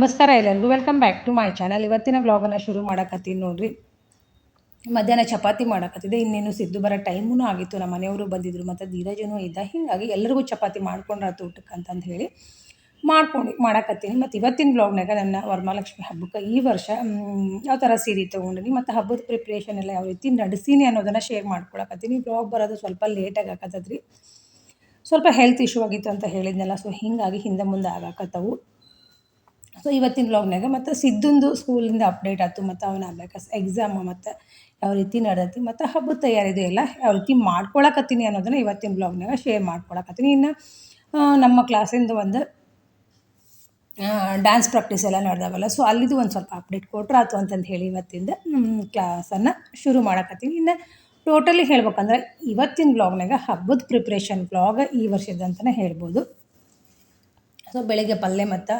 ನಮಸ್ಕಾರ ಎಲ್ಲರಿಗೂ. Welcome back to my channel ಇವತ್ತಿನ ವ್ಲಾಗನ್ನು ಶುರು ಮಾಡಕತ್ತೀನಿ ನೋಡ್ರಿ. ಮಧ್ಯಾಹ್ನ ಚಪಾತಿ ಮಾಡಕತ್ತಿದೆ ಇನ್ನೇನು ಸಿದ್ದು ಬರೋ ಟೈಮೂ ಆಗಿತ್ತು. ನಮ್ಮ ಮನೆಯವರು ಬಂದಿದ್ದರು ಮತ್ತು ಧೀರಜನೂ ಇದ್ದ. ಹೀಗಾಗಿ ಎಲ್ಲರಿಗೂ ಚಪಾತಿ ಮಾಡ್ಕೊಂಡ್ರಾತು ಊಟಕ್ಕೆ ಅಂತಂದು ಹೇಳಿ ಮಾಡ್ಕೊಂಡು, ಮಾಡಕತ್ತೀನಿ. ಮತ್ತು ಇವತ್ತಿನ ಬ್ಲಾಗ್ನಾಗ ನನ್ನ ವರಮಹಾಲಕ್ಷ್ಮಿ ಹಬ್ಬಕ್ಕೆ ಈ ವರ್ಷ ಯಾವ ಥರ ಸೀರೆ ತೊಗೊಂಡಿನಿ, ಮತ್ತು ಹಬ್ಬದ ಪ್ರಿಪ್ರೇಷನ್ ಎಲ್ಲ ಯಾವ ರೀತಿ ನಡೆಸೀನಿ ಅನ್ನೋದನ್ನು ಶೇರ್ ಮಾಡ್ಕೊಳಕತ್ತೀನಿ. ಬ್ಲಾಗ್ ಬರೋದು ಸ್ವಲ್ಪ ಲೇಟಾಗಿ ಹಾಕತ್ತದ್ರಿ ಸ್ವಲ್ಪ ಹೆಲ್ತ್ ಇಶ್ಯೂ ಆಗಿತ್ತು ಅಂತ ಹೇಳಿದ್ನಲ್ಲ. ಸೊ ಹೀಗಾಗಿ ಹಿಂದೆ ಮುಂದೆ ಆಗಾಕತ್ತವು. ಸೊ ಇವತ್ತಿನ ಬ್ಲಾಗ್ನಾಗ ಮತ್ತು ಸಿದ್ದಂದು ಸ್ಕೂಲಿಂದ ಅಪ್ಡೇಟ್ ಆಯ್ತು. ಮತ್ತು ಅವನ ಅಬ್ಯಾಕಸ್ ಎಕ್ಸಾಮ್ ಮತ್ತು ಯಾವ ರೀತಿ ನಡೆದೈತಿ, ಮತ್ತು ಹಬ್ಬದ ತಯಾರಿದೆ ಎಲ್ಲ ಯಾವ ರೀತಿ ಮಾಡ್ಕೊಳಕತ್ತೀನಿ ಅನ್ನೋದನ್ನು ಇವತ್ತಿನ ಬ್ಲಾಗ್ನಾಗ ಶೇರ್ ಮಾಡ್ಕೊಳಕತ್ತೀನಿ. ಇನ್ನು ನಮ್ಮ ಕ್ಲಾಸಿಂದ ಒಂದು ಡ್ಯಾನ್ಸ್ ಪ್ರಾಕ್ಟೀಸ್ ಎಲ್ಲ ನಡೆದವಲ್ಲ ಸೊ ಅಲ್ಲಿದು ಒಂದು ಸ್ವಲ್ಪ ಅಪ್ಡೇಟ್ ಕೊಟ್ರೆ ಆಯ್ತು ಅಂತಂದು ಹೇಳಿ ಇವತ್ತಿಂದ ಕ್ಲಾಸನ್ನು ಶುರು ಮಾಡಕತ್ತೀನಿ. ಇನ್ನು ಟೋಟಲಿ ಹೇಳ್ಬೇಕಂದ್ರೆ ಇವತ್ತಿನ ಬ್ಲಾಗ್ನಾಗ ಹಬ್ಬದ ಪ್ರಿಪ್ರೇಷನ್ ಬ್ಲಾಗ್ ಈ ವರ್ಷದಂತಲೇ ಹೇಳ್ಬೋದು. ಸೊ ಬೆಳಗ್ಗೆ ಪಲ್ಯ ಮತ್ತು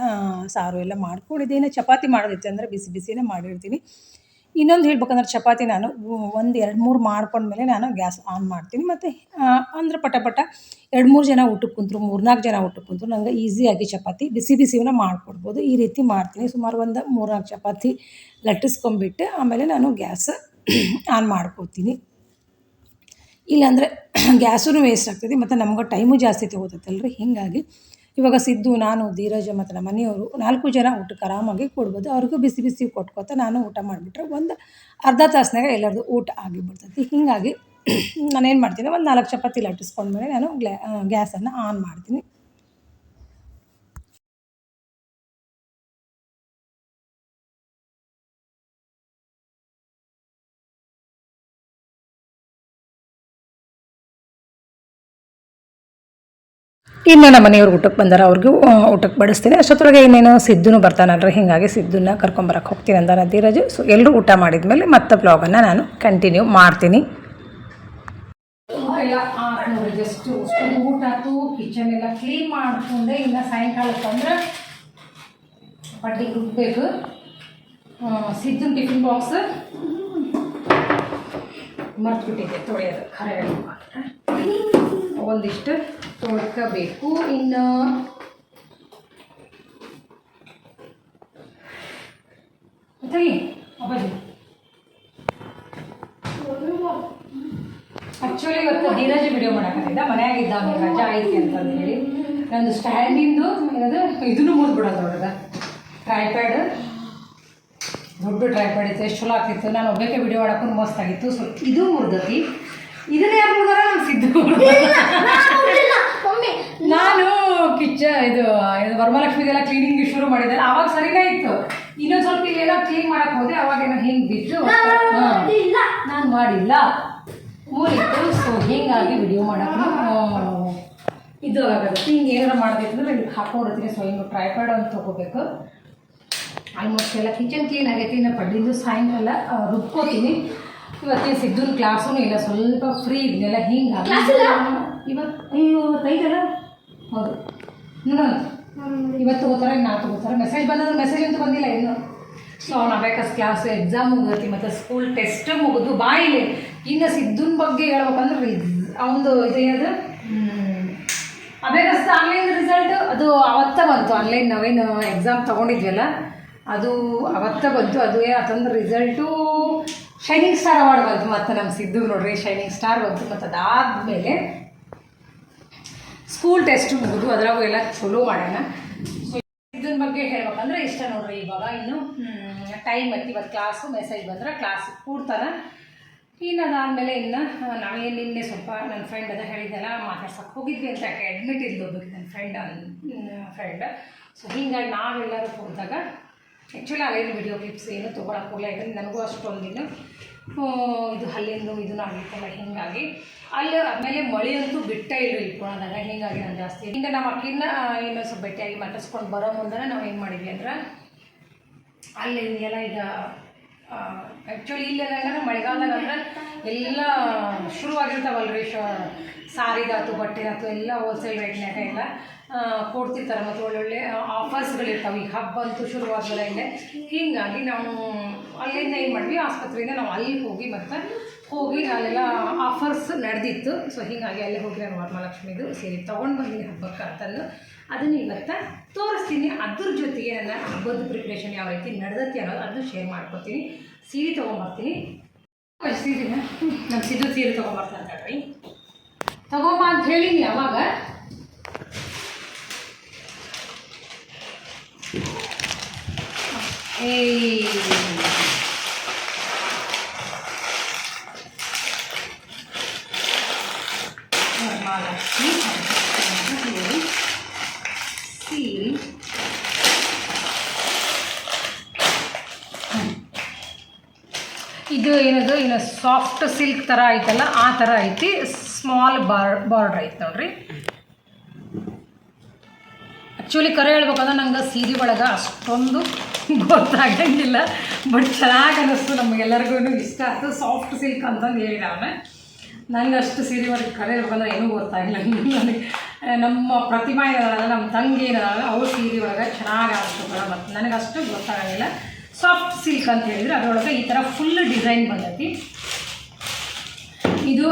ಸಾರು ಎಲ್ಲ ಮಾಡ್ಕೊಂಡಿದ್ದೀನಿ ಚಪಾತಿ ಮಾಡೋದಿತ್ತು ಅಂದರೆ ಬಿಸಿ ಬಿಸಿನೇ ಮಾಡಿರ್ತೀನಿ. ಇನ್ನೊಂದು ಹೇಳ್ಬೇಕಂದ್ರೆ ಚಪಾತಿ ನಾನು ಒಂದು ಎರಡು ಮೂರು ಮಾಡ್ಕೊಂಡ್ಮೇಲೆ ನಾನು ಗ್ಯಾಸ್ ಆನ್ ಮಾಡ್ತೀನಿ ಮತ್ತು ಅಂದ್ರೆ ಪಟ ಪಟ ಎರಡು ಮೂರು ಜನ ಊಟಕ್ಕೆ ಕುಂತರು, ಮೂರ್ನಾಲ್ಕು ಜನ ಊಟಕ್ಕೆ ಕುಂತರು ನನಗೆ ಈಸಿಯಾಗಿ ಚಪಾತಿ ಬಿಸಿ ಬಿಸಿನ ಮಾಡ್ಕೊಡ್ಬೋದು. ಈ ರೀತಿ ಮಾಡ್ತೀನಿ, ಸುಮಾರು ಒಂದು ಮೂರ್ನಾಲ್ಕು ಚಪಾತಿ ಲಟ್ಟಿಸ್ಕೊಂಬಿಟ್ಟು ಆಮೇಲೆ ನಾನು ಗ್ಯಾಸ್ ಆನ್ ಮಾಡ್ಕೊತೀನಿ. ಇಲ್ಲಾಂದರೆ ಗ್ಯಾಸೂ ವೇಸ್ಟ್ ಆಗ್ತದೆ, ಮತ್ತು ನಮ್ಗೆ ಟೈಮು ಜಾಸ್ತಿ ತೊಗೋತೈತಲ್ರಿ, ಹೀಗಾಗಿ ಇವಾಗ ಸಿದ್ದು, ನಾನು, ಧೀರಜ ಮತ್ತು ನಮ್ಮ ಮನೆಯವರು ನಾಲ್ಕು ಜನ ಊಟಕ್ಕೆ ಆರಾಮಾಗಿ ಕೊಡ್ಬೋದು. ಅವ್ರಿಗೂ ಬಿಸಿ ಬಿಸಿ ಕೊಟ್ಕೊತ ನಾನು ಊಟ ಮಾಡಿಬಿಟ್ರೆ ಒಂದು ಅರ್ಧ ತಾಸಿನಾಗ ಎಲ್ಲರದು ಊಟ ಆಗಿಬಿಡ್ತೈತಿ. ಹೀಗಾಗಿ ನಾನೇನು ಮಾಡ್ತೀನಿ, ಒಂದು ನಾಲ್ಕು ಚಪಾತಿ ಲಟ್ಟಿಸ್ಕೊಂಡ್ಮೇಲೆ ನಾನು ಗ್ಲಾ ಗ್ಯಾಸನ್ನು ಆನ್ ಮಾಡ್ತೀನಿ. ಇನ್ನು ನಮ್ಮ ಮನೆಯವ್ರು ಊಟಕ್ಕೆ ಬಂದಾರ, ಅವ್ರಿಗೂ ಊಟಕ್ಕೆ ಬಡಿಸ್ತೀನಿ. ಅಷ್ಟೊತ್ತೊಳಗೆ ಇನ್ನೇನು ಸಿದ್ದುನು ಬರ್ತಾನಲ್ರಿ, ಹೀಗಾಗಿ ಸಿದ್ದನ್ನ ಕರ್ಕೊಂಬರಕ್ಕೆ ಹೋಗ್ತೀನಿ ಅಂದಾರ ಧೀರಜ್. ಸೊ ಎಲ್ಲರೂ ಊಟ ಮಾಡಿದ್ಮೇಲೆ ಮತ್ತೆ ಬ್ಲಾಗನ್ನು ನಾನು ಕಂಟಿನ್ಯೂ ಮಾಡ್ತೀನಿ. ಜಸ್ಟ್ ಊಟ ಆಯ್ತು. ಕಿಚನ್ ಎಲ್ಲ ಕ್ಲೀನ್ ಮಾಡಿಕೊಂಡೆ, ಇನ್ನು ಸಾಯಂಕಾಲಕ್ಕೆ ಅಂದ್ರೆ ಪಟ್ಟಿಗೆ ರುಬ್ಬೇಕು. ಸಿದ್ದನ ಟಿಫಿನ್ ಬಾಕ್ಸ್ ಮರ್ತ್ಬಿಟ್ಟಿದ್ದೆ ತೊಳೆಯೋದು ಖರೆ ಒಂದಿಷ್ಟು ತೊಳ್ಕೋಬೇಕು ಇನ್ನು ಆಕ್ಚುಲಿ ಆ್ಯಕ್ಚುಲಿ ಇವತ್ತು ಧೀರಜ್ ವಿಡಿಯೋ ಮಾಡಕತ್ತಿದ್ದ ಮನೆಯಾಗಿದ್ದಾಗ ರಜಾ ಐತಿ ಅಂತಂದು ಹೇಳಿ. ನಂದು ಸ್ಟ್ಯಾಂಡಿಂದು ಏನದು? ಇದನ್ನು ಮುರಿದ್ಬಿಡೋದು ನೋಡ್ದ ಟ್ರೈಪ್ಯಾಡ್ ದೊಡ್ಡ ಟ್ರೈಪ್ಯಾಡ್ ಇತ್ತು. ಎಷ್ಟು ಚಲೋ ಆಗ್ತಿತ್ತು. ನಾನು ಒಬ್ಬಕ್ಕೆ ವಿಡಿಯೋ ಮಾಡೋಕ್ಕೂ ಮಸ್ತ್ ಆಗಿತ್ತು. ಸೊ ಇದು ಮುರ್ದತಿ. ಇದನ್ನ ಯಾರು ಮುರಿದಾರ? ನಾನು ಸಿದ್ದು ಮಮ್ಮಿ ನಾನು ಕಿಚ್ಚ ಇದು ವರಮಹಾಲಕ್ಷ್ಮಿದೆಲ್ಲ ಕ್ಲೀನಿಂಗ್ ಶುರು ಮಾಡಿದೆ ಅವಾಗ ಸರಿನೇ ಇತ್ತು. ಇನ್ನೊಂದು ಸ್ವಲ್ಪ ಇಲ್ಲೆಲ್ಲ ಕ್ಲೀನ್ ಮಾಡಕ್ ಹೋದೆ ಅವಾಗ ಏನೋ ಹಿಂಗೆ ಬಿದ್ದು ನಾನು ಮಾಡಿಲ್ಲ. ಮೂರಿತ್ತು ಸೊ ಹಿಂಗಾಗಿ ವಿಡಿಯೋ ಮಾಡಕ್ಕೆ ಇದು ಆಗತ್ತೆ ಹಿಂಗೆ ಏನಾರ ಮಾಡಬೇಕಂದ್ರೆ ಇಲ್ಲಿ ಹಾಕೊಂಡಿರ್ತೀನಿ ಸೊ ಹಿಂಗೆ ಟ್ರೈಪಾಡ್ ಅಂತ ತಗೋಬೇಕು. ಆಲ್ಮೋಸ್ಟ್ ಎಲ್ಲ ಕಿಚನ್ ಕ್ಲೀನ್ ಆಗೈತಿ ಇನ್ನು ಪಡ್ಡಿದ್ದು ಸಾಯಂಕಾಲ ರುಬ್ಕೋತೀನಿ. ಇವತ್ತಿನ ಸಿದ್ದುನ ಕ್ಲಾಸೂ ಇಲ್ಲ ಸ್ವಲ್ಪ ಫ್ರೀ ಇದನ್ನೆಲ್ಲ ಹಿಂಗೆ ಇವತ್ತು ಅಯ್ಯೋ ಐದಲ್ಲ ಹೌದು. ನೋಡೋಣ. ಇವತ್ತು ತಗೋತಾರೆ ನಾ ತಗೋತಾರೆ? ಮೆಸೇಜ್ ಬಂದ್ರೆ ಮೆಸೇಜ್ ಅಂತೂ ಬಂದಿಲ್ಲ ಇನ್ನು. ಸೊ ಅವ್ನು ಅಬೇಕಸ್ ಕ್ಲಾಸ್ ಎಕ್ಸಾಮ್ ಮುಗಿದೈತಿ ಮತ್ತು ಸ್ಕೂಲ್ ಟೆಸ್ಟ್ ಮುಗಿದು ಬಾಯಿಲಿ ಇನ್ನು ಸಿದ್ಧನ ಬಗ್ಗೆ ಹೇಳ್ಬೇಕಂದ್ರೆ ಅವನದು ಇದೇನದು ಅಬೇಕಸ್ ಆನ್ಲೈನ್ ರಿಸಲ್ಟ್ ಅದು ಅವತ್ತ ಬಂತು. ಆನ್ಲೈನ್ ನಾವೇನು ಎಕ್ಸಾಮ್ ತೊಗೊಂಡಿದ್ವಲ್ಲ? ಅದು ಅವತ್ತ ಬಂತು. ಅದು ಏನಾತಂದ್ರೆ ರಿಸಲ್ಟು ಶೈನಿಂಗ್ ಸ್ಟಾರ್ ಅವಾರ್ಡ್ ಬಂತು ಮತ್ತು ನಮ್ಮ ಸಿದ್ದು ನೋಡ್ರಿ. ಶೈನಿಂಗ್ ಸ್ಟಾರ್ ಬಂತು. ಮತ್ತು ಅದಾದಮೇಲೆ ಸ್ಕೂಲ್ ಟೆಸ್ಟ್ ಮುಗಿದು ಅದ್ರಾಗೂ ಎಲ್ಲ ಚಲೋ ಮಾಡೋಣ ಸೊ ಇದನ್ನ ಬಗ್ಗೆ ಹೇಳ್ಬೇಕಂದ್ರೆ ಇಷ್ಟ ನೋಡ್ರಿ ಇವಾಗ ಇನ್ನು ಟೈಮ್ ಐತಿ ಇವತ್ತು ಕ್ಲಾಸು ಮೆಸೇಜ್ ಬಂದ್ರೆ ಕ್ಲಾಸ್ ಕೂಡ್ತಾರೆ. ಇನ್ನು ಅದಾದಮೇಲೆ ಇನ್ನು ನಾವೇನು ನಿನ್ನೆ ಸ್ವಲ್ಪ ನನ್ನ ಫ್ರೆಂಡ್ ಅದ ಹೇಳಿದ್ದೆಲ್ಲ ಮಾತಾಡ್ಸಕ್ಕೆ ಹೋಗಿದ್ವಿ ಅಂತ ಯಾಕೆ ಅಡ್ಮಿಟ್ ಇದ್ದು ಹೋಗ್ಬೇಕು ನನ್ನ ಫ್ರೆಂಡ್ ಫ್ರೆಂಡ್ ಸೊ ಹೀಗಾಗಿ ನಾವೆಲ್ಲರೂ ಹೋದಾಗ ಆ್ಯಕ್ಚುಲಿ ಅಲ್ಲೇನು ವಿಡಿಯೋ ಕ್ಲಿಪ್ಸ್ ಏನು ತೊಗೊಳಕ್ಕೆ ಹೋಗಲ್ಲ ಯಾಕಂದ್ರೆ ನನಗೂ ಅಷ್ಟೊಂದಿನ ಇದು ಅಲ್ಲಿಂದು ಇದನ್ನು ಆಗಿತ್ತಲ್ಲ ಹೀಗಾಗಿ. ಅಲ್ಲಿ ಆಮೇಲೆ ಮಳೆಯಂತೂ ಬಿಟ್ಟೇ ಇಲ್ಲ ಇಟ್ಕೊಳೋದಾಗ ಹಿಂಗಾಗಿ ನಾನು ಜಾಸ್ತಿ ಹಿಂಗೆ ನಮ್ಮ ಅಕ್ಕಿನ ಇನ್ನೊಂದು ಸ್ವಲ್ಪ ಭೇಟಿಯಾಗಿ ಮಾತಾಡ್ಸ್ಕೊಂಡು ಬರೋ ಮುಂದೆ ನಾವು ಏನು ಮಾಡಿದ್ವಿ ಅಂದ್ರೆ, ಅಲ್ಲಿ ಎಲ್ಲ ಈಗ ಆ್ಯಕ್ಚುಲಿ ಇಲ್ಲೆಲ್ಲ ಹೆಂಗಂದ್ರೆ ಮಳೆಗಾಲದಾಗ ಅಂದ್ರೆ ಎಲ್ಲ ಶುರುವಾಗಿರ್ತಾವಲ್ರಿ ಶ ಸಾರಿಗಾತು ಬಟ್ಟೆಗಾತು ಎಲ್ಲ ಹೋಲ್ಸೇಲ್ ರೇಟ್ನಾಗ ಎಲ್ಲ ಕೊಡ್ತಿರ್ತಾರೆ. ಮತ್ತು ಒಳ್ಳೊಳ್ಳೆ ಆಫರ್ಸ್ಗಳಿರ್ತಾವೆ ಈಗ ಹಬ್ಬ ಅಂತೂ ಶುರುವಾಗಲ್ಲ ಇಲ್ಲೇ. ಹೀಗಾಗಿ ನಾವು ಅಲ್ಲಿಂದ ಏನು ಮಾಡಿದ್ವಿ ಆಸ್ಪತ್ರೆಯಿಂದ ನಾವು ಅಲ್ಲಿ ಹೋಗಿ ಮತ್ತೆ ಹೋಗಿ ಅಲ್ಲೆಲ್ಲ ಆಫರ್ಸ್ ನಡೆದಿತ್ತು. ಸೊ ಹೀಗಾಗಿ ಅಲ್ಲೇ ಹೋಗಿ ನಾನು ವರಮಹಾಲಕ್ಷ್ಮಿದು ಸೀರೆ ತೊಗೊಂಡು ಬಂದೀನಿ ಹಬ್ಬಕ್ಕೆ ಅಂತಂದು. ಅದನ್ನು ಇವತ್ತು ತೋರಿಸ್ತೀನಿ. ಅದ್ರ ಜೊತೆಗೆ ನನ್ನ ಹಬ್ಬದ ಪ್ರಿಪ್ರೇಷನ್ ಯಾವ ರೀತಿ ನಡೆದತ್ತೆ ಅನ್ನೋದು ಅದನ್ನು ಶೇರ್ ಮಾಡ್ಕೊತೀನಿ. ಸೀರೆ ತೊಗೊಂಬರ್ತೀನಿ. ಸೀರೆನ? ನಮ್ಮ ಸಿದ್ದು ಸೀರೆ ತೊಗೊಂಬರ್ತಾನೆ ತಡ್ರಿ ತಗೊಂಬ ಅಂತ ಹೇಳಿನಿ ಅವಾಗ. ಏಯ್ ವರಮಹಾಲಕ್ಷ್ಮಿ ಸೀರೆ ಸೀರೆ ಇನ್ನು ಸಾಫ್ಟ್ ಸಿಲ್ಕ್ ಥರ ಐತಲ್ಲ, ಆ ಥರ ಐತಿ. ಸ್ಮಾಲ್ ಬಾರ್ ಬಾರ್ಡ್ರ್ ಐತೆ ನೋಡ್ರಿ. ಆ್ಯಕ್ಚುಲಿ ಕರೆ ಹೇಳ್ಬೇಕಂದ್ರೆ ನಂಗೆ ಸೀರೆ ಒಳಗೆ ಅಷ್ಟೊಂದು ಗೊತ್ತಾಗಂಗಿಲ್ಲ ಬಟ್ ಚೆನ್ನಾಗಿ ಅನ್ನಿಸ್ತು ನಮಗೆಲ್ಲರಿಗೂ ಇಷ್ಟ. ಆಯ್ತು ಸಾಫ್ಟ್ ಸಿಲ್ಕ್ ಅಂತಂದು ಹೇಳಿದ ಅವನು ನಂಗೆ ಅಷ್ಟು ಸೀರೆ ಒಳಗೆ ಕರೆ ಹೇಳ್ಬೇಕಂದ್ರೆ ಏನೂ ಗೊತ್ತಾಗಿಲ್ಲ ನನಗೆ. ನಮ್ಮ ಪ್ರತಿಮಾ ಏನಾದ್ರೆ ನಮ್ಮ ತಂಗಿ ಏನಾದ್ರೆ ಅವ್ರ ಸೀರೆ ಒಳಗೆ ಚೆನ್ನಾಗಿ ಆಗ್ತದೆ ಮತ್ತು ನನಗೆ ಅಷ್ಟು ಗೊತ್ತಾಗಂಗಿಲ್ಲ. ಸಾಫ್ಟ್ ಸಿಲ್ಕ್ ಅಂತ ಹೇಳಿದ್ರೆ ಅದರೊಳಗೆ ಈ ಥರ ಫುಲ್ ಡಿಸೈನ್ ಬಂದೈತಿ. ಇದು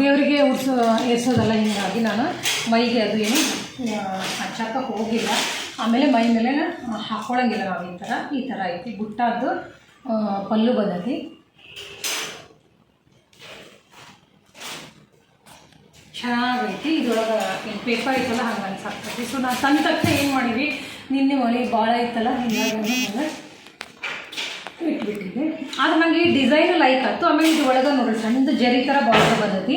ದೇವರಿಗೆ ಉಡ್ಸೋ, ಏರ್ಸೋದಲ್ಲ ಹಿಂಗಾಗಿ ನಾನು ಮೈಗೆ ಅದು ಏನು ಹಚ್ಚಕ್ಕೆ ಹೋಗಿಲ್ಲ. ಆಮೇಲೆ ಮೈ ಮೇಲೆ ಹಾಕ್ಕೊಳಂಗಿಲ್ಲ ನಾವು ಈ ಥರ ಈ ಥರ ಐತಿ. ಗುಟ್ಟಾದ್ದು ಪಲ್ಲು ಬಂದೈತಿ. ಚೆನ್ನಾಗೈತಿ. ಇದ್ರೊಳಗೆ ಏನು ಪೇಪರ್ ಐತಲ್ಲ ಹಂಗೆ ಅನ್ಸಾಕ್ತೈತಿ ಸೊ ನಾನು ತಂದ ತಕ್ಷಣ ಏನು ಮಾಡೀವಿ ನಿನ್ನೆ ಮಳೆ ಭಾಳ ಇತ್ತಲ್ಲ ಹಿಂಗಾಗಿ ಹಂಗೆ ಆದ್ರೆ ನನಗೆ ಈ ಡಿಸೈನ್ ಲೈಕ್ ಆಯ್ತು. ಆಮೇಲೆ ಇದು ಒಳಗೆ ನೋಡ್ರಿ ಸಣ್ಣದು ಜರಿ ಥರ ಬಾರ್ಡ್ರ್ ಬಂದೈತಿ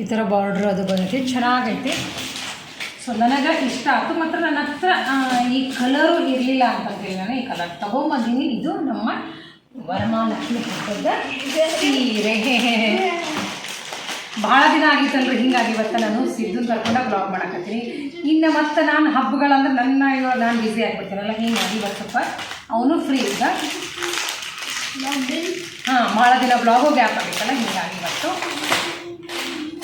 ಈ ಥರ ಬಾರ್ಡ್ರ್ ಅದು ಬಂದೈತಿ ಚೆನ್ನಾಗೈತಿ. ಸೊ ನನಗೆ ಇಷ್ಟ ಆಯ್ತು. ಮಾತ್ರ ನನ್ನ ಹತ್ರ ಈ ಕಲರು ಇರಲಿಲ್ಲ ಅಂತಂದೇಳಿ ನಾನು ಈ ಕಲರ್ ತೊಗೊಂಬಂದೀನಿ. ಇದು ನಮ್ಮ ವರಮಾಲಕ್ಷ್ಮಿ ಸೀರೆ. ಭಾಳ ದಿನ ಆಗಿತ್ತಲ್ರಿ ಹಿಂಗಾಗಿ ಇವತ್ತು ನಾನು ಸಿದ್ದನ್ ಕರ್ಕೊಂಡ ಬ್ಲಾಗ್ ಮಾಡಕತ್ತೀನಿ. ಇನ್ನು ಮತ್ತೆ ನಾನು ಹಬ್ಬಗಳಂದ್ರೆ ನನ್ನ ಇವಾಗ ನಾನು ಬ್ಯುಸಿ ಆಗಿಬಿಡ್ತೀನಲ್ಲ, ಹಿಂಗಾಗಿ ಇವತ್ತು ಅವನು ಫ್ರೀ ಇದ್ದ ಹಾಂ, ಭಾಳ ದಿನ ಬ್ಲಾಗು ಗ್ಯಾಪ್ ಆಗಿತ್ತಲ್ಲ, ಹಿಂಗಾಗಿ ಇವತ್ತು.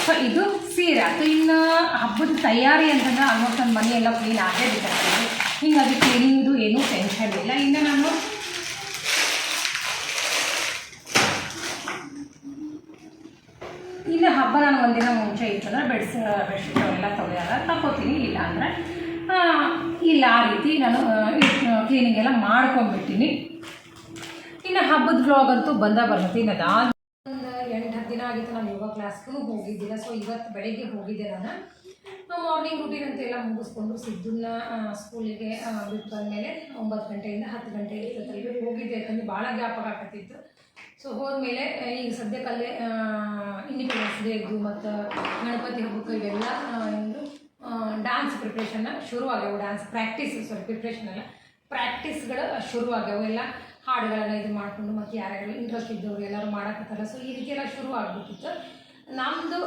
ಸೊ ಇದು ಸೀರೆ. ಅದು ಇನ್ನು ಹಬ್ಬದ ತಯಾರಿ ಅಂತಂದ್ರೆ ಆಲ್ಮೋಸ್ಟ್ ನನ್ನ ಮನೆ ಎಲ್ಲ ಕ್ಲೀನ್ ಆಗೇ ಬಿಟ್ಟಿರ್ತೀನಿ. ಹಿಂಗಾಗಿ ಕ್ಲೀನಿಂಗ್ದು ಏನೂ ಟೆನ್ಷನ್ ಇಲ್ಲ. ಇನ್ನು ನಾನು ಇನ್ನು ಹಬ್ಬ ನಾನು ಒಂದಿನ ಇತ್ತಂದ್ರೆ ಬೆಡ್ಸ್ ಬೆಡ್ಶೀಟ್ ಅವೆಲ್ಲ ತೊಳೆಯಲ್ಲ ತಗೋತೀನಿ ಇಲ್ಲ ಅಂದರೆ ಇಲ್ಲ ಆ ರೀತಿ ನಾನು ಕ್ಲೀನಿಂಗ್ ಎಲ್ಲ ಮಾಡ್ಕೊಂಡ್ಬಿಟ್ಟಿನಿ ಇನ್ನು ಹಬ್ಬದ ಬ್ಲಾಗ್ ಅಂತೂ ಬಂದ ಬರ್ತೈತಿ ಇನ್ನು ಅದಾದ ಒಂದು ಎಂಟು ಹತ್ತು ದಿನ ಆಗಿತ್ತು ನಾನು ಯೋಗ ಕ್ಲಾಸ್ಗೂ ಹೋಗಿದ್ದಿಲ್ಲ ಸೊ ಇವತ್ತು ಬೆಳಗ್ಗೆ ಹೋಗಿದ್ದೆ ನಾನು. ಮಾರ್ನಿಂಗ್ ರೂಟೀನ್ ಅಂತ ಎಲ್ಲ ಮುಗಿಸ್ಕೊಂಡು ಸಿದ್ದನ್ನ ಸ್ಕೂಲಿಗೆ ಬಿಟ್ಟು ಬಂದಮೇಲೆ ಒಂಬತ್ತು ಗಂಟೆಯಿಂದ ಹತ್ತು ಗಂಟೆ ಇರ್ತದೆ ಹೋಗಿದ್ದೆ. ಯಾಕಂದ್ರೆ ಭಾಳ ಗ್ಯಾಪ್ ಆಗಕತ್ತಿತ್ತು ಸೊ ಹೋದ್ಮೇಲೆ ಈಗ ಸದ್ಯಕ್ಕಲ್ಲೇ ಇಂಡಿಪೆಂಡೆನ್ಸ್ ಡೇಗೂ ಮತ್ತು ಗಣಪತಿ ಹಬ್ಬಕ್ಕೆ ಇವೆಲ್ಲ ಏನು ಡ್ಯಾನ್ಸ್ ಪ್ರಿಪ್ರೇಷನ್ನ ಶುರು ಆಗ್ಯಾವು ಡ್ಯಾನ್ಸ್ ಪ್ರಾಕ್ಟೀಸ್ ಸಾರಿ ಪ್ರಿಪ್ರೇಷನ್ ಅಲ್ಲ. ಪ್ರಾಕ್ಟೀಸ್ಗಳು ಶುರು ಆಗ್ಯಾವು ಎಲ್ಲ ಹಾಡುಗಳನ್ನ ಇದು ಮಾಡಿಕೊಂಡು ಮತ್ತು ಯಾರ್ಯಾರು ಇಂಟ್ರೆಸ್ಟ್ ಇದ್ದವ್ರು ಎಲ್ಲರೂ ಮಾಡಕತ್ತಾರ ಸೊ ಈ ರೀತಿ ಎಲ್ಲ ಶುರು ಆಗ್ಬಿಟ್ಟಿತ್ತು ನಮ್ಮದು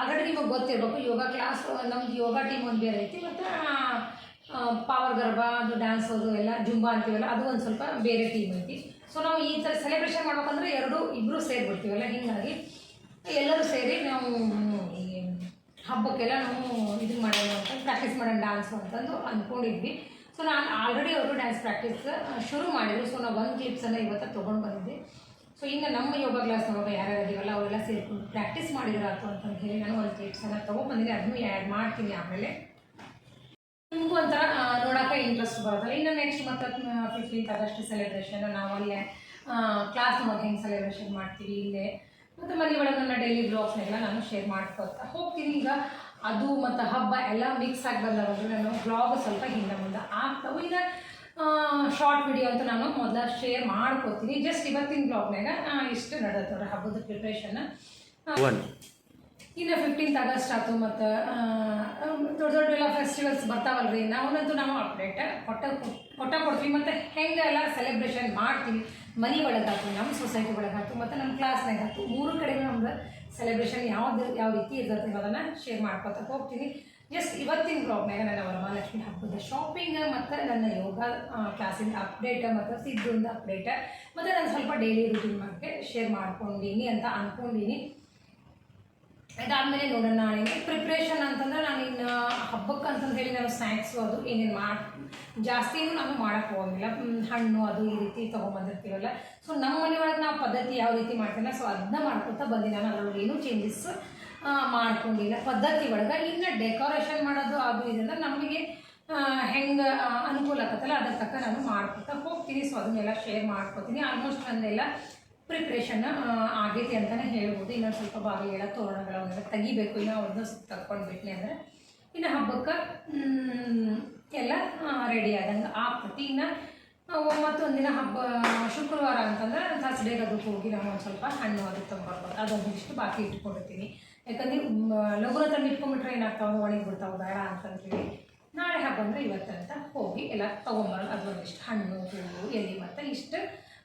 ಅದರಲ್ಲಿ ನಿಮಗೆ ಗೊತ್ತಿರಬೇಕು, ಯೋಗ ಕ್ಲಾಸ್ ನಮ್ದು ಯೋಗ ಟೀಮ್ ಒಂದು ಬೇರೆ ಐತಿ. ಮತ್ತು ಪವರ್ ಗರ್ಭ ಅದು ಡ್ಯಾನ್ಸ್ ಅದು ಎಲ್ಲ ಜುಂಬಾ ಅಂತೀವಲ್ಲ, ಅದು ಒಂದು ಸ್ವಲ್ಪ ಬೇರೆ ಟೀಮ್ ಐತಿ. ಸೊ ನಾವು ಈ ಥರ ಸೆಲೆಬ್ರೇಷನ್ ಮಾಡ್ಬೇಕಂದ್ರೆ ಎರಡು ಇಬ್ಬರು ಸೇರಿಬಿಡ್ತೀವಲ್ಲ ಹೀಗಾಗಿ ಎಲ್ಲರೂ ಸೇರಿ ನಾವು, ಈ ಹಬ್ಬಕ್ಕೆಲ್ಲ ನಾವು ಇದು ಮಾಡೋಣ ಅಂತ ಪ್ರಾಕ್ಟೀಸ್ ಮಾಡೋಣ ಡ್ಯಾನ್ಸು ಅಂತಂದು ಅಂದ್ಕೊಂಡಿದ್ವಿ ಸೊ ನಾನು ಆಲ್ರೆಡಿ ಅವರು ಡ್ಯಾನ್ಸ್ ಪ್ರಾಕ್ಟೀಸ್ ಶುರು ಮಾಡಿದ್ರು. ಸೊ ನಾವು ಒಂದು ಕ್ಲಿಪ್ಸನ್ನು ಇವತ್ತು ತೊಗೊಂಡು ಬಂದಿದ್ದೆ ಸೊ ಇನ್ನು ನಮ್ಮ ಯೋಗ ಕ್ಲಾಸ್ ಒಳಗೆ ಯಾರ್ಯಾರು ಇದೀವಲ್ಲ, ಅವರೆಲ್ಲ ಸೇರ್ಕೊಂಡು ಪ್ರಾಕ್ಟೀಸ್ ಮಾಡಿದ್ರಾತು ಅಂತಂದು ಹೇಳಿ ನಾನು ಒಂದು ಕ್ಲಿಪ್ಸನ್ನು ತೊಗೊಂಡ್ಬಂದಿದ್ದೆ ಅದನ್ನು ಆ್ಯಡ್ ಮಾಡ್ತೀನಿ ಆಮೇಲೆ. ನಿಮಗೂ ಒಂಥರ ನೋಡೋಕೆ ಇಂಟ್ರೆಸ್ಟ್ ಬರುತ್ತಲ್ಲ. ಇನ್ನು ನೆಕ್ಸ್ಟ್ ಮತ್ತೆ ಫಿಫ್ಟೀನ್ತ್ ಆಗಸ್ಟ್ ಸೆಲೆಬ್ರೇಷನ್ ನಾವು ಅಲ್ಲೇ ಕ್ಲಾಸ್ ನಮಗೆ ಹೆಂಗೆ ಸೆಲೆಬ್ರೇಷನ್ ಮಾಡ್ತೀವಿ, ಇಲ್ಲೇ. ಮತ್ತು ಮನೆ ಒಳಗೆ ನನ್ನ ಡೈಲಿ ಬ್ಲಾಗ್ಸ್ನೆಲ್ಲ ನಾನು ಶೇರ್ ಮಾಡ್ಕೊತಾ ಹೋಗ್ತೀನಿ. ಈಗ ಅದು ಮತ್ತು ಹಬ್ಬ ಎಲ್ಲ ಮಿಕ್ಸ್ ಆಗಿ ಬಂದವರು ನಾನು ಬ್ಲಾಗ್ ಸ್ವಲ್ಪ ಹಿಂದೆ ಮುಂದೆ ಆಗ್ತಾವೆ ಈಗ ಶಾರ್ಟ್ ವಿಡಿಯೋ ಅಂತ ನಾನು ಮೊದಲ ಶೇರ್ ಮಾಡ್ಕೋತೀನಿ. ಜಸ್ಟ್ ಇವತ್ತಿನ ಬ್ಲಾಗ್ನಾಗ ಇಷ್ಟು ನಡೆದತ್ತೆ ನೋಡ್ರಿ ಹಬ್ಬದ ಪ್ರಿಪ್ರೇಷನ್ ಒನ್ ಇನ್ನು ಫಿಫ್ಟೀನ್ತ್ ಆಗಸ್ಟ್ ಆಯ್ತು ಮತ್ತು ದೊಡ್ಡ ದೊಡ್ಡ ಎಲ್ಲ ಫೆಸ್ಟಿವಲ್ಸ್ ಬರ್ತಾವಲ್ರಿ. ನಾವನ್ನಂತೂ ನಾವು ಅಪ್ಡೇಟ್ ಕೊಟ್ಟ ಕೊಟ್ಟ ಕೊಡ್ತೀವಿ. ಮತ್ತು ಹೆಂಗೆಲ್ಲ ಸೆಲೆಬ್ರೇಷನ್ ಮಾಡ್ತೀವಿ. ಮನೆ ಒಳಗಾಯ್ತು ನಮ್ಮ ಸೊಸೈಟಿ ಒಳಗಾಯ್ತು, ಮತ್ತು ನಮ್ಮ ಕ್ಲಾಸ್ನಾಗ ಆಯ್ತು ಮೂರು ಕಡೆ ನಮ್ದು ಸೆಲೆಬ್ರೇಷನ್ ಯಾವ್ದು, ಯಾವ ರೀತಿ ಇರ್ತದೆ ಅದನ್ನು ಶೇರ್ ಮಾಡ್ಕೊತಾ ಹೋಗ್ತೀನಿ. ಜಸ್ಟ್ ಇವತ್ತಿನ ಬ್ಲಾಗ್ನಾಗ ನನ್ನ ವರಮಹಾಲಕ್ಷ್ಮಿ ಹಬ್ಬದ ಶಾಪಿಂಗ್ ಮತ್ತು ನನ್ನ ಯೋಗ ಕ್ಲಾಸಿಂದ ಅಪ್ಡೇಟ್ ಮತ್ತು ಸಿದ್ದುಂದು ಅಪ್ಡೇಟ್ ಮತ್ತು ನಾನು ಸ್ವಲ್ಪ ಡೈಲಿ ರುಟೀನ್ ಬಗ್ಗೆ ಶೇರ್ ಮಾಡ್ಕೊಂಡೀನಿ ಅಂತ ಅಂದ್ಕೊಂಡೀನಿ ಅದಾದಮೇಲೆ ನೋಡೋಣ ನಾಳೆ ಪ್ರಿಪ್ರೇಷನ್ ಅಂತಂದ್ರೆ ನಾನು ಇನ್ನು ಹಬ್ಬಕ್ಕೆ ಅಂತಂದು ಹೇಳಿ ನಾನು ಸ್ನ್ಯಾಕ್ಸು ಅದು ಏನೇನು ಮಾಡಿ, ಜಾಸ್ತಿ ಏನು ನಾನು ಮಾಡೋಕ್ಕೆ ಹೋಗಂಗಿಲ್ಲ ಹಣ್ಣು ಅದು ಈ ರೀತಿ ತೊಗೊಂಬಂದಿರ್ತೀವಲ್ಲ. ಸೊ ನಮ್ಮ ಮನೆಯೊಳಗೆ ನಾವು ಪದ್ಧತಿ ಯಾವ ರೀತಿ ಮಾಡ್ತೀನ ಸೊ ಅದನ್ನ ಮಾಡ್ಕೊತಾ ಬಂದಿಲ್ಲ ನಾನು. ಅದ್ರೊಳಗೆ ಏನೂ ಚೇಂಜಸ್ ಮಾಡ್ಕೊಂಡಿಲ್ಲ. ಪದ್ಧತಿ ಒಳಗೆ ಇನ್ನು ಡೆಕೋರೇಷನ್ ಮಾಡೋದು ಅದು ಇದೆಲ್ಲ ನಮಗೆ ಹೆಂಗೆ ಅನುಕೂಲ ಆಗತ್ತಲ್ಲ ಅದ್ರ ತಕ್ಕ ನಾನು ಮಾಡ್ಕೊತಾ ಹೋಗ್ತೀನಿ. ಸೊ ಅದನ್ನೆಲ್ಲ ಶೇರ್ ಮಾಡ್ಕೊತೀನಿ. ಆಲ್ಮೋಸ್ಟ್ ನಂದೆಲ್ಲ ಪ್ರಿಪ್ರೇಷನ್ ಆಗೈತಿ ಅಂತಲೇ ಹೇಳ್ಬೋದು. ಇನ್ನೊಂದು ಸ್ವಲ್ಪ ಬಾಗಿಲೆಲ್ಲ ತೋರಣಗಳು ಅವನ್ನೆಲ್ಲ ತೆಗಿಬೇಕು. ಇನ್ನು ಅವ್ರನ್ನ ತಗೊಂಡು ಬಿಟ್ಲಿ ಅಂದರೆ ಇನ್ನು ಹಬ್ಬಕ್ಕೆ ಎಲ್ಲ ರೆಡಿ ಆದಂಗೆ ಆಗ್ತೈತಿ. ಇನ್ನು ಮತ್ತೊಂದಿನ ಹಬ್ಬ, ಶುಕ್ರವಾರ ಅಂತಂದ್ರೆ ಥರ್ಸ್ಡೇಗೆ ಅದಕ್ಕೆ ಹೋಗಿ ನಾನು ಒಂದು ಸ್ವಲ್ಪ ಹಣ್ಣು ಅದು ತೊಗೊಂಬರ್ಬೋದು ಅದೊಂದಿಷ್ಟು ಬಾಕಿ ಇಟ್ಕೊಂಡಿರ್ತೀನಿ. ಯಾಕಂದ್ರೆ ಲಘುರ ತಂದು ಇಟ್ಕೊಂಡ್ಬಿಟ್ರೆ ಏನಾಗ್ತಾವೆ? ಒಣಗಿ ಬಿಡ್ತಾವೆ, ಬೇಡ ಅಂತಂತೇಳಿ ನಾಳೆ ಹಬ್ಬ ಅಂದರೆ ಇವತ್ತಂತ ಹೋಗಿ ಎಲ್ಲ ತೊಗೊಂಬರೋದು. ಅದೊಂದಿಷ್ಟು ಹಣ್ಣು, ಹೂವು, ಎಲೆ, ಮತ್ತು ಇಷ್ಟು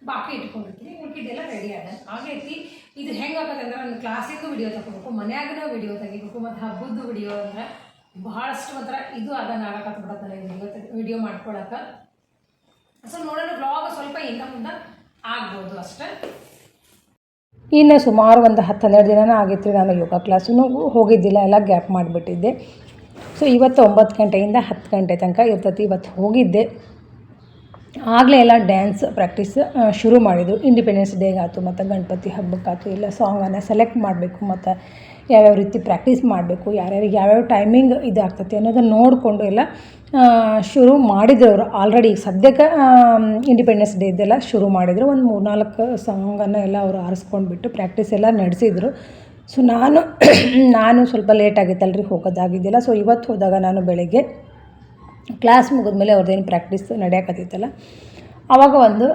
ಬಾಕಿ ಇಟ್ಕೊಂಡಿರ್ತೀನಿ. ಉಳ್ಕಿದ್ದೆಲ್ಲ ರೆಡಿ ಆದ ಆಗೈತಿ ಇದು ಹೆಂಗಾಗತ್ತೆ ಅಂದ್ರೆ ಒಂದು ಕ್ಲಾಸಿಂದು ವಿಡಿಯೋ ತಗೋಬೇಕು. ಮನ್ಯಾಗನ ವಿಡಿಯೋ ತೆಗಿಬೇಕು, ಮತ್ತು ಹಬ್ಬದ್ದು ವಿಡಿಯೋ ಅಂದ್ರೆ ಭಾಳಷ್ಟು ಒಂಥರ ಇದು ಅದನ್ನು ಆಗಕತ್ಬಿಡತ್ತೆ ವಿಡಿಯೋ ತೆಗಿ ವಿಡಿಯೋ ಮಾಡ್ಕೊಳಕ್ಕೆ ಸೊ ನೋಡೋಣ ಬ್ಲಾಗ್ ಸ್ವಲ್ಪ ಇನ್ನ ಮುಂದೆ ಆಗ್ಬೋದು ಅಷ್ಟೇ. ಇನ್ನು ಸುಮಾರು ಒಂದು ಹತ್ತು ಹನ್ನೆರಡು ದಿನನೇ ಆಗಿತ್ತು ನಾನು ಯೋಗ ಕ್ಲಾಸೂ ಹೋಗಿದ್ದಿಲ್ಲ, ಎಲ್ಲ ಗ್ಯಾಪ್ ಮಾಡಿಬಿಟ್ಟಿದ್ದೆ. ಸೊ ಇವತ್ತು ಒಂಬತ್ತು ಗಂಟೆಯಿಂದ ಹತ್ತು ಗಂಟೆ ತನಕ ಇರ್ತೈತಿ. ಇವತ್ತು ಹೋಗಿದ್ದೆ. ಆಗಲೇ ಎಲ್ಲ ಡ್ಯಾನ್ಸ್ ಪ್ರಾಕ್ಟೀಸ್ ಶುರು ಮಾಡಿದರು ಇಂಡಿಪೆಂಡೆನ್ಸ್ ಡೇಗೆ ಆಯ್ತು ಮತ್ತು ಗಣಪತಿ ಹಬ್ಬಕ್ಕಾಯ್ತು ಎಲ್ಲ ಸಾಂಗನ್ನು ಸೆಲೆಕ್ಟ್ ಮಾಡಬೇಕು, ಮತ್ತು ಯಾವ್ಯಾವ ರೀತಿ ಪ್ರಾಕ್ಟೀಸ್ ಮಾಡಬೇಕು, ಯಾರ್ಯಾರಿಗೆ ಯಾವ್ಯಾವ ಟೈಮಿಂಗ್ ಇದಾಗ್ತೈತಿ ಅನ್ನೋದನ್ನು ನೋಡಿಕೊಂಡು ಎಲ್ಲ ಶುರು ಮಾಡಿದ್ರು ಅವರು ಆಲ್ರೆಡಿ ಈಗ ಸದ್ಯಕ್ಕೆ ಇಂಡಿಪೆಂಡೆನ್ಸ್ ಡೇದೆಲ್ಲ ಶುರು ಮಾಡಿದರು. ಒಂದು ಮೂರ್ನಾಲ್ಕು ಸಾಂಗನ್ನು ಎಲ್ಲ ಅವರು ಆರಿಸ್ಕೊಂಡ್ಬಿಟ್ಟು ಪ್ರಾಕ್ಟೀಸ್ ಎಲ್ಲ ನಡೆಸಿದರು. ಸೊ ನಾನು ನಾನು ಸ್ವಲ್ಪ ಲೇಟ್ ಆಗಿತ್ತಲ್ರಿ, ಹೋಗೋದಾಗಿದ್ದಿಲ್ಲ. ಸೊ ಇವತ್ತು ಹೋದಾಗ ನಾನು ಬೆಳಗ್ಗೆ ಕ್ಲಾಸ್ ಮುಗಿದ್ಮೇಲೆ ಅವ್ರದ್ದೇನು ಪ್ರಾಕ್ಟೀಸ್ ನಡೆಯಕತ್ತಿತ್ತಲ್ಲ ಆವಾಗ ಒಂದು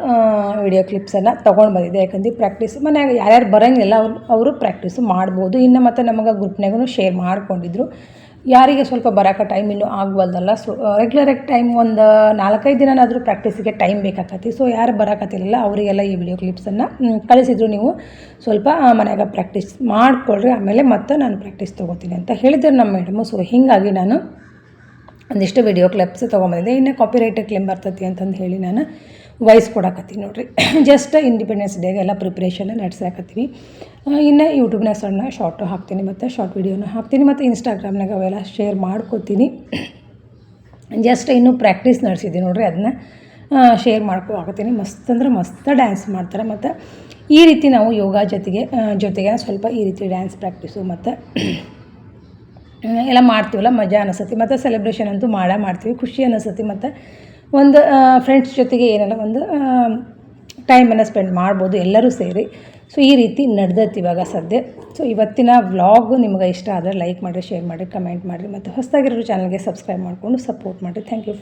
ವಿಡಿಯೋ ಕ್ಲಿಪ್ಸನ್ನು ತೊಗೊಂಡು ಬಂದಿದ್ದೆ. ಯಾಕಂದ್ರೆ ಪ್ರಾಕ್ಟೀಸ್ ಮನೆಯಾಗ ಯಾರ್ಯಾರು ಬರೋಂಗಿಲ್ಲ, ಅವ್ರು, ಅವರು ಪ್ರಾಕ್ಟೀಸು ಮಾಡ್ಬೋದು. ಇನ್ನು ಮತ್ತು ನಮಗೆ ಗ್ರೂಪ್ನಾಗೂ ಶೇರ್ ಮಾಡ್ಕೊಂಡಿದ್ರು. ಯಾರಿಗೆ ಸ್ವಲ್ಪ ಬರೋಕೆ ಟೈಮ್ ಇನ್ನೂ ಆಗ್ಬಲ್ದಲ್ಲ ಸೊ ರೆಗ್ಯುಲರಾಗಿ ಟೈಮ್ ಒಂದು ನಾಲ್ಕೈದು ದಿನನಾದರೂ ಪ್ರಾಕ್ಟೀಸಿಗೆ ಟೈಮ್ ಬೇಕಾಕತಿ ಸೊ ಯಾರು ಬರೋಕತ್ತಿರಲಿಲ್ಲ, ಅವರಿಗೆಲ್ಲ ಈ ವಿಡಿಯೋ ಕ್ಲಿಪ್ಸನ್ನು ಕಳಿಸಿದ್ರು ನೀವು. ಸ್ವಲ್ಪ ಮನೆಯಾಗ ಪ್ರಾಕ್ಟೀಸ್ ಮಾಡಿಕೊಳ್ರಿ, ಆಮೇಲೆ ಮತ್ತೆ ನಾನು ಪ್ರಾಕ್ಟೀಸ್ ತೊಗೋತೀನಿ ಅಂತ ಹೇಳಿದ್ರು ನಮ್ಮ ಮೇಡಮು ಸೊ ಹೀಗಾಗಿ ನಾನು ಒಂದಿಷ್ಟು ವಿಡಿಯೋ ಕ್ಲಿಪ್ಸ್ ತೊಗೊಂಬಂದಿದ್ದೆ. ಇನ್ನು ಕಾಪಿರೈಟ್ ಕ್ಲೇಮ್ ಬರ್ತೈತಿ ಅಂತಂದು ಹೇಳಿ ನಾನು ವಾಯ್ಸ್ ಕೊಡಕತ್ತೀನಿ ನೋಡಿರಿ. ಜಸ್ಟ್ ಇಂಡಿಪೆಂಡೆನ್ಸ್ ಡೇಗೆ ಎಲ್ಲ ಪ್ರಿಪ್ರೇಷನ್ ನಡೆಸಾಕತ್ತೀನಿ ಇನ್ನು ಯೂಟ್ಯೂಬ್ನಾಗ ಸಣ್ಣ ಶಾರ್ಟು ಹಾಕ್ತೀನಿ ಮತ್ತು ಶಾರ್ಟ್ ವಿಡಿಯೋನ ಹಾಕ್ತೀನಿ ಮತ್ತು ಇನ್ಸ್ಟಾಗ್ರಾಮ್ನಾಗ ಅವೆಲ್ಲ ಶೇರ್ ಮಾಡ್ಕೋತೀನಿ. ಜಸ್ಟ್ ಇನ್ನೂ ಪ್ರಾಕ್ಟೀಸ್ ನಡೆಸಿದ್ದೀನಿ ನೋಡಿರಿ ಅದನ್ನ ಶೇರ್ ಮಾಡ್ಕೊ ಹಾಕತ್ತೀನಿ. ಮಸ್ತ್ ಅಂದ್ರೆ ಮಸ್ತ್ ಡ್ಯಾನ್ಸ್ ಮಾಡ್ತಾರೆ ಮತ್ತು ಈ ರೀತಿ ನಾವು ಯೋಗ ಜೊತೆಗೆ ಜೊತೆಗೆ ಸ್ವಲ್ಪ ಈ ರೀತಿ ಡ್ಯಾನ್ಸ್ ಪ್ರಾಕ್ಟೀಸು ಮತ್ತು ಎಲ್ಲ ಮಾಡ್ತೀವಲ್ಲ, ಮಜಾ ಅನಿಸುತ್ತೆ. ಮತ್ತು ಸೆಲೆಬ್ರೇಷನ್ ಅಂತೂ ಮಾಡೇ, ಮಾಡ್ತೀವಿ. ಖುಷಿ ಅನಿಸುತ್ತೆ. ಮತ್ತು ಒಂದು ಫ್ರೆಂಡ್ಸ್ ಜೊತೆಗೆ ಏನಲ್ಲ ಒಂದು ಟೈಮನ್ನು ಸ್ಪೆಂಡ್ ಮಾಡ್ಬೋದು, ಎಲ್ಲರೂ ಸೇರಿ. ಸೊ ಈ ರೀತಿ ನಡೆದೈತಿ ಇವಾಗ ಸದ್ಯ. ಸೊ ಇವತ್ತಿನ ವ್ಲಾಗ್ ನಿಮ್ಗೆ ಇಷ್ಟ ಆದರೆ ಲೈಕ್ ಮಾಡಿರಿ ಶೇರ್ ಮಾಡಿರಿ ಕಮೆಂಟ್ ಮಾಡಿರಿ. ಮತ್ತು ಹೊಸದಾಗಿರೋ ಚಾನಲ್ಗೆ ಸಬ್ಸ್ಕ್ರೈಬ್ ಮಾಡಿಕೊಂಡು ಸಪೋರ್ಟ್ ಮಾಡಿರಿ. Thank you